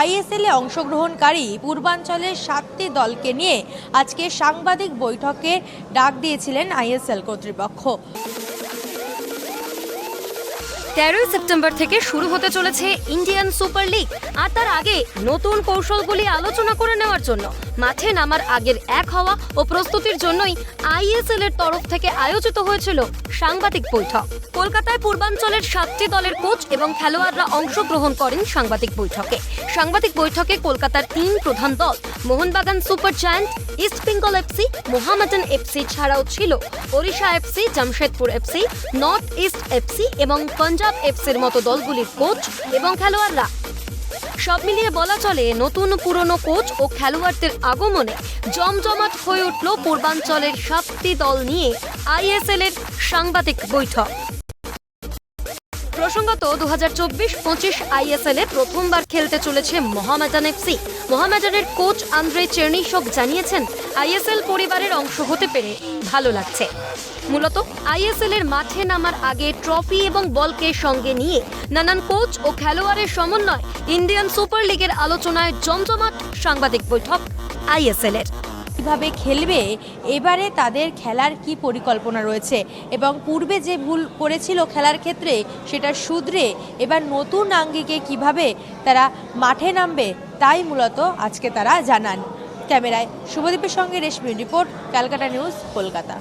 আইএসএলে অংশগ্রহণকারী পূর্বাঞ্চলের সাতটি দলকে নিয়ে আজকে সাংবাদিক বৈঠকে ডাক দিয়েছিলেন আইএসএল কর্তৃপক্ষ। তেরোই সেপ্টেম্বর থেকে শুরু হতে চলেছে ইন্ডিয়ান সুপার লিগ, আর তার আগে নতুন কৌশলগুলি আলোচনা করে নেওয়ার জন্য। মাঠে নামার আগের এক হওয়া ও প্রস্তুতির জন্যই আইএসএল এর তরফ থেকে আয়োজিত হয়েছিল সাংবাদিক বৈঠক। কলকাতায় পূর্বাঞ্চলের সাতটি দলের কোচ এবং খেলোয়াড়রা অংশগ্রহণ করেন সাংবাদিক বৈঠকে। সাংবাদিক বৈঠকে কলকাতার তিন প্রধান দল, Mohun Bagan super giant, east Bengal FC, Mohammedan FC ছাড়াও ছিল। Odisha FC, Jamshedpur FC, north east FC এবং পাঞ্জাব এফসির মতো দলগুলির কোচ এবং খেলোয়াড়রা। সব মিলিয়ে বলা চলে, নতুন পুরনো কোচ ও খেলোয়াড়দের আগমনে জমজমাট হয়ে উঠল পূর্বাঞ্চলের সাতটি দল নিয়ে আইএসএল এর সাংবাদিক বৈঠক। প্রসঙ্গত দু হাজার চব্বিশ পঁচিশ আইএসএল এ প্রথমবার খেলতে চলেছে মোহামেডান এফসি। মোহামেডানের কোচ আন্দ্রে চেরনিশক জানিয়েছেন, আইএসএল পরিবারের অংশ হতে পেরে ভালো লাগছে। মূলত আইএসএল এর মাঠে নামার আগে ট্রফি এবং বলকে সঙ্গে নিয়ে নানান কোচ ও খেলোয়াড়ের সমন্বয়, ইন্ডিয়ান সুপার লিগের আলোচনায় জমজমাট সাংবাদিক বৈঠক আইএসএল এর কীভাবে খেলবে, এবারে তাদের খেলার কি পরিকল্পনা রয়েছে এবং পূর্বে যে ভুল করেছিল খেলার ক্ষেত্রে সেটা শুধরে এবার নতুন আঙ্গিকে কীভাবে তারা মাঠে নামবে তাই মূলত আজকে তারা জানান। ক্যামেরায় শুভদীপের সঙ্গে Reshmi report, Calcutta news, Kolkata.